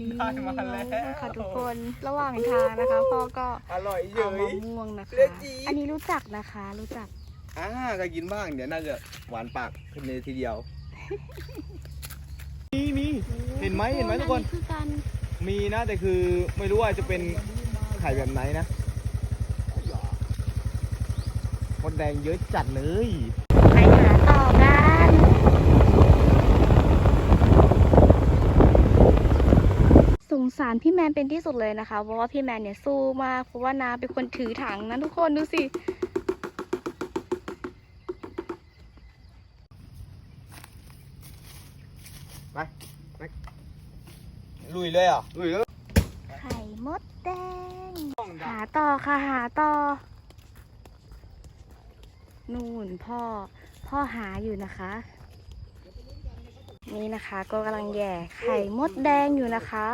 นี่ได้มาแล้ว ค่ะทุกคนระหว่างทางนะคะ พ่อก็อร่อยเยเอามะย ม่วงนะคะ เลือดจี๊ด อันนี้รู้จักนะคะ รู้จักอ่าก็กินบ้างเดี๋ยวน่าจะหวานปากขึ้นเลยทีเดียว มีมี เห็นไหมเห็นไหมทุกคน อัคือการมีนะแต่คือไม่รู้ว่าจะเป็นไข่แบบไหนนะมดแดงเยอะจัดเลยไปหาต่อกัน สงสารพี่แมนเป็นที่สุดเลยนะคะ เพราะว่าพี่แมนเนี่ยสู้มาก เพราะว่านาเป็นคนถือถังนะทุกคนดูสิลุยเลยอะลุยเลยไข่มดแดง หาต่อค่ะหาต่อ นู่นพ่อ พ่อหาอยู่นะคะ นี่นะคะ ก็กำลังแย่ไข่มดแดงอยู่นะคะ